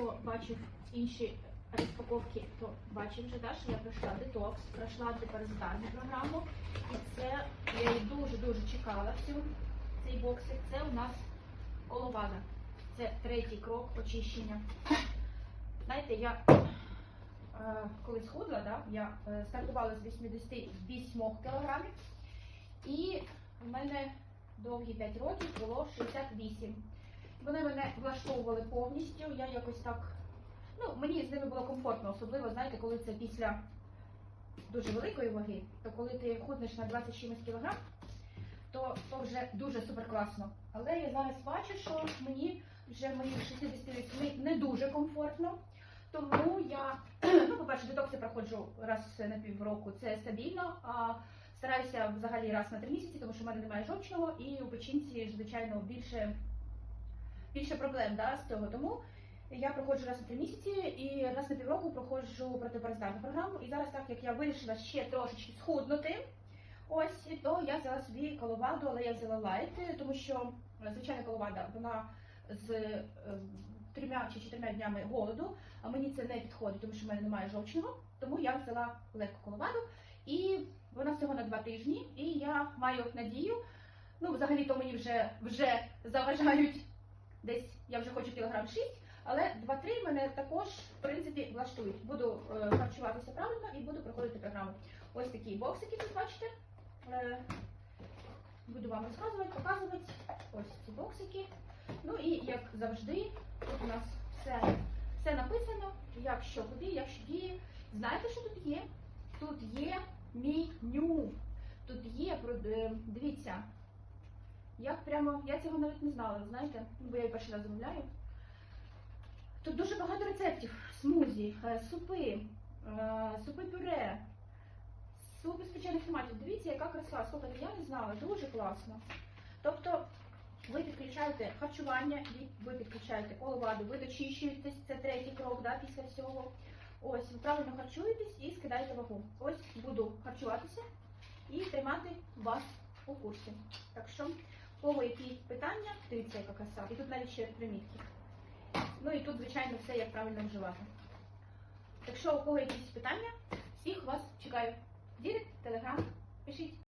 хто бачив інші розпаковки, то бачив вже, да, що я пройшла детокс, пройшла антипаразитарну програму. І це я її дуже-дуже чекала всю цей боксик. Це у нас коловада. Це третій крок очищення. Знаєте, я е, коли сходила, да, я е, стартувала з 88 кілограмів, і в мене довгі 5 років було 68. Вони мене влаштовували повністю. Я якось так. Ну, мені з ними було комфортно, особливо, знаєте, коли це після дуже великої ваги, то коли ти худнеш на 20 чимось кілограм, то, то вже дуже супер класно. Але я зараз бачу, що мені вже мені 68 не дуже комфортно. Тому я, ну, по-перше, детокси проходжу раз на півроку, це стабільно. А стараюся взагалі раз на три місяці, тому що в мене немає жовчного, і у печінці, звичайно, більше, більше проблем да, з цього. Тому я проходжу раз на три місяці і раз на півроку проходжу протипаразитарну програму. І зараз, так як я вирішила ще трошечки схуднути, ось то я взяла собі коловаду, але я взяла лайт, тому що звичайна коловада, вона з е, трьома чи чотирма днями голоду, а мені це не підходить, тому що в мене немає жовчного. Тому я взяла легку коловаду, і вона всього на два тижні. І я маю надію. Ну, взагалі то мені вже вже заважають десь, я вже хочу кілограм 6, але 2-3 мене також в принципі влаштують. Буду е, харчуватися правильно і буду проходити програму. Ось такі боксики тут бачите. Е, буду вам розказувати, показувати. Ось ці боксики. Ну і як завжди, тут у нас все, все написано, як що куди, як що діє. Знаєте, що тут є? Тут є меню. Тут є, е, дивіться, як прямо, я цього навіть не знала, знаєте, бо я її перший раз замовляю. Тут дуже багато рецептів, смузі, е, супи, е, супи пюре, супи з печених томатів. Дивіться, яка краса, слухайте, я не знала, дуже класно. Тобто ви підключаєте харчування, ви підключаєте коловаду, ви дочищуєтесь, це третій крок да, після всього. Ось, ви правильно харчуєтесь і скидаєте вагу. Ось буду харчуватися і тримати вас у курсі. Так що, кого які питання, дивіться, яка краса. І тут навіть ще примітки. Ну і тут, звичайно, все, як правильно вживати. Якщо у кого якісь питання, всіх вас чекаю. Дірект, телеграм, пишіть.